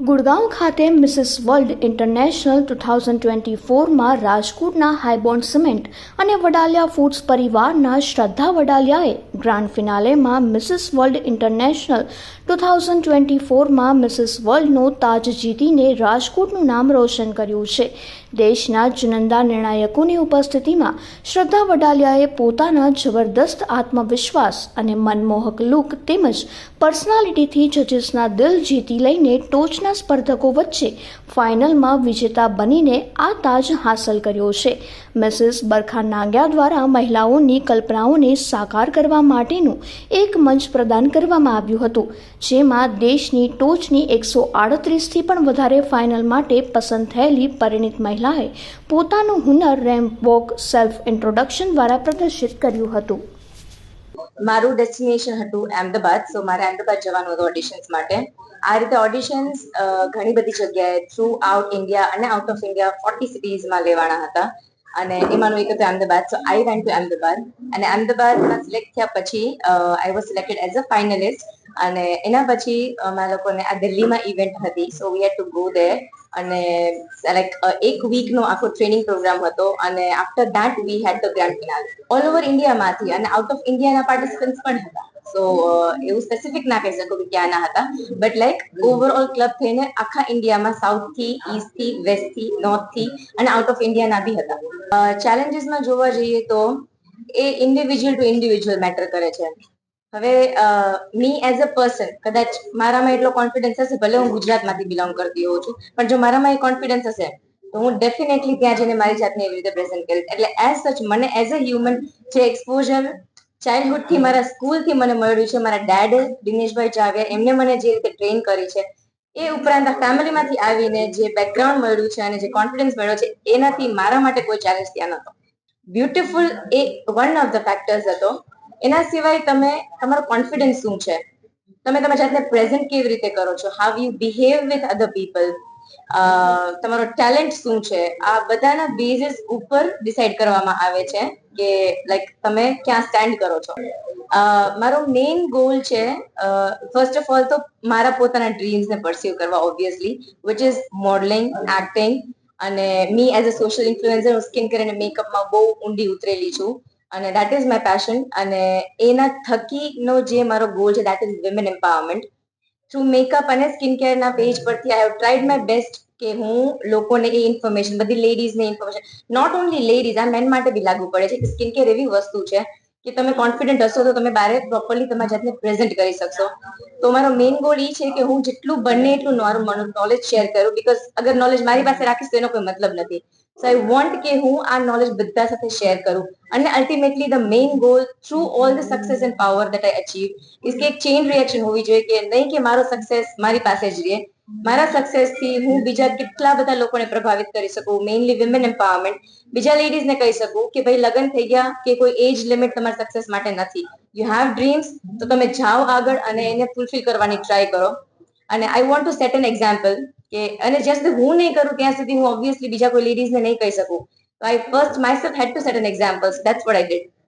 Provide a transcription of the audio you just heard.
ગુડગાંવ ખાતે Mrs world international two thousand twenty ફોરમાં રાજકોટના Hibond cement અને વડાલિયા ફૂડ્સ પરિવારના શ્રદ્ધા વડાલિયાએ grand ફિનાલેમાં Mrs world international two thousand twenty ફોરમાં Mrs વર્લ્ડનો તાજ જીતીને રાજકોટનું નામ રોશન કર્યું છે. દેશના ચુનંદા નિર્ણાયકોની ઉપસ્થિતિમાં શ્રદ્ધા વડાલિયાએ પોતાના જબરદસ્ત આત્મવિશ્વાસ અને મનમોહક લુક તેમજ પર્સનાલિટીથી જજીસના દિલ જીતી લઈને ટોચના સ્પર્ધકો વચ્ચે ફાઇનલમાં વિજેતા બનીને આ તાજ હાંસલ કર્યો છે. મિસિસ બરખા નાગ્યા દ્વારા મહિલાઓની કલ્પનાઓને સાકાર કરવા માટેનું એક મંચ પ્રદાન કરવામાં આવ્યું હતું. જેમાં દેશની ટોચની એકસો આડત્રીસથી પણ વધારે ફાઇનલ માટે પસંદ થયેલી પરિણિત મહિલાએ પોતાનું હુનર રેમ્પ વોક સેલ્ફ ઇન્ટ્રોડક્શન દ્વારા પ્રદર્શિત કર્યું હતું. મારું ડેસ્ટિનેશન હતું અહેમદાબાદ સો મારે અમદાવાદ જવાનું હતું ઓડિશન્સ માટે. આ રીતે ઓડિશન્સ ઘણી બધી જગ્યાએ થ્રુ આઉટ ઇન્ડિયા અને આઉટ ઓફ ઇન્ડિયા ફોર્ટી સિટીઝમાં લેવાના હતા. અને એમાંનું એક હતું Ahmedabad. So I went to Ahmedabad. અને અમદાવાદમાં સિલેક્ટ થયા પછી I was selected as a finalist અને એના પછી અમારા લોકોને આ દિલ્હીમાં ઇવેન્ટ હતી. So we had to go there અને લાઈક એક વીકનો આખો ટ્રેનિંગ પ્રોગ્રામ હતો. અને after that we had the grand finale all over ઇન્ડિયામાંથી અને આઉટ ઓફ ઇન્ડિયાના પાર્ટિસિપન્ટ્સ પણ હતા. સો એવું સ્પેસિફિક ના કહી શકું કે ક્યાંના હતા. બટ લાઈક ઓવરઓલ ક્લબ થઈને આખા ઇન્ડિયામાં સાઉથથી ઈસ્ટથી વેસ્ટથી નોર્થથી અને આઉટ ઓફ ઇન્ડિયાના બી હતા ચેલેન્જીસમાં જોવા જઈએ તો એ ઇન્ડિવિજ્યુઅલ ટુ ઇન્ડિવિજ્યુઅલ મેટર કરે છે. હવે મી એઝ અ પર્સન કદાચ મારામાં એટલો કોન્ફિડન્સ હશે, ભલે હું ગુજરાતમાંથી બિલોંગ કરતી હોઉં છું, પણ જો મારામાં એ કોન્ફિડન્સ હશે, તો હું ડેફિનેટલી ત્યાં જઈને મારી જાતને એવી રીતે પ્રેઝન્ટ કરીશ. એટલે એઝ સચ મને એઝ અ હ્યુમન જે એક્સપોઝર ચાઇલ્ડહુડથી મારા સ્કૂલથી મને મળ્યું છે. મારા ડેડ દિનેશભાઈ ચાવ્યા એમને મને જે રીતે ટ્રેન કરી છે, એ ઉપરાંત આ ફેમિલીમાંથી આવીને જે બેકગ્રાઉન્ડ મળ્યું છે અને જે કોન્ફિડન્સ મળ્યો છે, એનાથી મારા માટે કોઈ ચેલેન્જ ત્યાં નહોતો. બ્યુટીફુલ એ વન ઓફ ધ ફેક્ટર્સ હતો. એના સિવાય તમે, તમારો કોન્ફિડન્સ શું છે? તમે તમારી જાતને પ્રેઝન્ટ કેવી રીતે કરો છો? How you behave with other people તમારો ટેલેન્ટ શું છે? આ બધાના બેઝિસ ઉપર ડિસાઈડ કરવામાં આવે છે કે લાઈક તમે ક્યાં સ્ટેન્ડ કરો છો. મારો મેઇન ગોલ છે ફર્સ્ટ ઓફ ઓલ તો મારા પોતાના ડ્રીમ્સને પરસ્યુ કરવા obviously which is modelling acting અને me as a social influencer skin care અને મેકઅપમાં બહુ ઊંડી ઉતરેલી છું. અને દેટ ઇઝ માય પેશન અને એના થકીનો જે મારો ગોલ છે that is women empowerment through makeup અને સ્કિન કેરના પેજ પરથી I have tried my best કે હું લોકોને એ ઇન્ફોર્મેશન બધી લેડીઝને ઇન્ફોર્મેશન નોટ ઓનલી લેડીઝ આ મેન માટે બી લાગુ પડે છે કે સ્કિન કેર એવી વસ્તુ છે કે તમે કોન્ફિડન્ટ હશો તો તમે બારે પ્રોપરલી તમારી જાતને પ્રેઝન્ટ કરી શકશો. તો મારો મેઇન ગોલ એ છે કે હું જેટલું બને એટલું નોર્મલ નોલેજ શેર કરું. બીકોઝ અગર નોલેજ મારી પાસે રાખીશ તો એનો કોઈ મતલબ નથી. સો આઈ વોન્ટ કે હું આ નોલેજ બધા સાથે શેર કરું. અને ultimately the main goal through all the success and power that I achieve is કે એક ચેઇન રિએક્શન હોવી જોઈએ કે નહીં કે મારો સક્સેસ મારી પાસે જ રહે. મારા સક્સેસથી હું બીજા કેટલા બધા લોકોને પ્રભાવિત કરી શકું? મેઇનલી વિમેન એમ્પાવરમેન્ટ બીજા લેડીઝને કહી શકું કે ભાઈ લગ્ન થઈ ગયા કે કોઈ એજ લિમિટ તમારા સક્સેસ માટે નથી. યુ હેવ ડ્રીમ્સ તો તમે જાઓ આગળ અને એને ફૂલફિલ કરવાની ટ્રાય કરો. અને I want to set an example કે, અને જ્યાં સુધી હું નહીં કરું ત્યાં સુધી હું ઓબ્વિયસલી બીજા કોઈ લેડીઝને નહીં કહી શકું. તો I first myself had to set an examples that's what I did